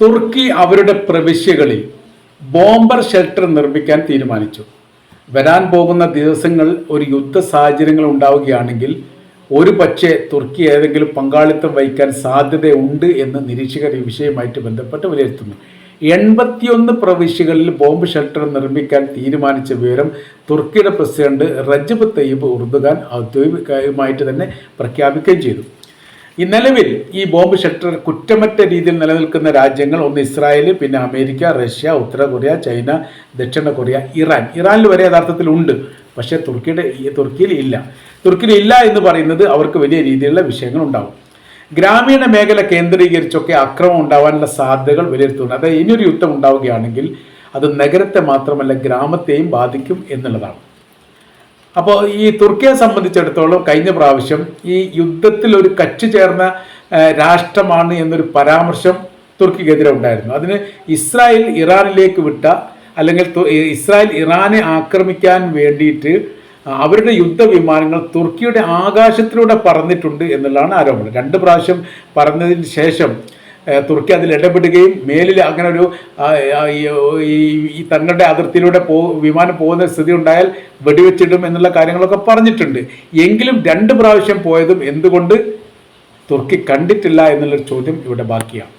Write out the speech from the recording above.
തുർക്കി അവരുടെ പ്രവിശ്യകളിൽ bomber shelter നിർമ്മിക്കാൻ തീരുമാനിച്ചു. വരാൻ പോകുന്ന ദിവസങ്ങൾ ഒരു യുദ്ധ സാഹചര്യങ്ങൾ ഉണ്ടാവുകയാണെങ്കിൽ ഒരു പക്ഷേ തുർക്കി ഏതെങ്കിലും പങ്കാളിത്തം വഹിക്കാൻ സാധ്യതയുണ്ട് എന്ന് നിരീക്ഷകർ ഈ വിഷയവുമായിട്ട് ബന്ധപ്പെട്ട് വിലയിരുത്തുന്നു. എൺപത്തിയൊന്ന് പ്രവിശ്യകളിൽ ബോംബ് ഷെൽട്ടർ നിർമ്മിക്കാൻ തീരുമാനിച്ച വിവരം തുർക്കിയുടെ പ്രസിഡന്റ് റജബ് തയ്യബ് ഉർദുഖാൻ ഔദ്യോഗികമായിട്ട് തന്നെ പ്രഖ്യാപിക്കുകയും ചെയ്തു. ഈ നിലവിൽ ഈ ബോംബ് ഷെൽട്ടർ കുറ്റമറ്റ രീതിയിൽ നിലനിൽക്കുന്ന രാജ്യങ്ങൾ ഒന്ന് ഇസ്രായേൽ പിന്നെ അമേരിക്ക റഷ്യ ഉത്തര കൊറിയ ചൈന ദക്ഷിണ കൊറിയ ഇറാൻ. ഇറാനിൽ വരെ യഥാർത്ഥത്തിൽ ഉണ്ട്. പക്ഷേ തുർക്കിയുടെ തുർക്കിയിൽ ഇല്ല. തുർക്കിയിൽ ഇല്ല എന്ന് പറയുന്നത് അവർക്ക് വലിയ രീതിയിലുള്ള വിഷയങ്ങൾ ഉണ്ടാവും. ഗ്രാമീണ മേഖല കേന്ദ്രീകരിച്ചൊക്കെ അക്രമം ഉണ്ടാവാനുള്ള സാധ്യതകൾ വിലയിരുത്തുന്നു അതായത് ഇനിയൊരു യുദ്ധം ഉണ്ടാവുകയാണെങ്കിൽ അത് നഗരത്തെ മാത്രമല്ല ഗ്രാമത്തെയും ബാധിക്കും എന്നുള്ളതാണ്. അപ്പോൾ ഈ തുർക്കിയെ സംബന്ധിച്ചിടത്തോളം കഴിഞ്ഞ പ്രാവശ്യം ഈ യുദ്ധത്തിൽ ഒരു കച്ചു ചേർന്ന രാഷ്ട്രമാണ് എന്നൊരു പരാമർശം തുർക്കിക്കെതിരെ ഉണ്ടായിരുന്നു. അതിന് ഇസ്രായേൽ ഇറാനിലേക്ക് വിട്ട അല്ലെങ്കിൽ ഇസ്രായേൽ ഇറാനെ ആക്രമിക്കാൻ വേണ്ടിയിട്ട് അവരുടെ യുദ്ധവിമാനങ്ങൾ തുർക്കിയുടെ ആകാശത്തിലൂടെ പറന്നിട്ടുണ്ട് എന്നുള്ളതാണ് ആരോപണം. രണ്ട് പ്രാവശ്യം പറഞ്ഞതിന് ശേഷം തുർക്കി അതിൽ ഇടപെടുകയും മേലിൽ അങ്ങനെ ഒരു ഈ തങ്ങളുടെ അതിർത്തിയിലൂടെ പോ വിമാനം പോകുന്ന സ്ഥിതി ഉണ്ടായാൽ വെടിവെച്ചിടും എന്നുള്ള കാര്യങ്ങളൊക്കെ പറഞ്ഞിട്ടുണ്ട്. എങ്കിലും രണ്ട് പ്രാവശ്യം പോയതും എന്തുകൊണ്ട്? തുർക്കി കണ്ടിട്ടില്ല എന്നുള്ളൊരു ചോദ്യം ഇവിടെ ബാക്കിയാണ്.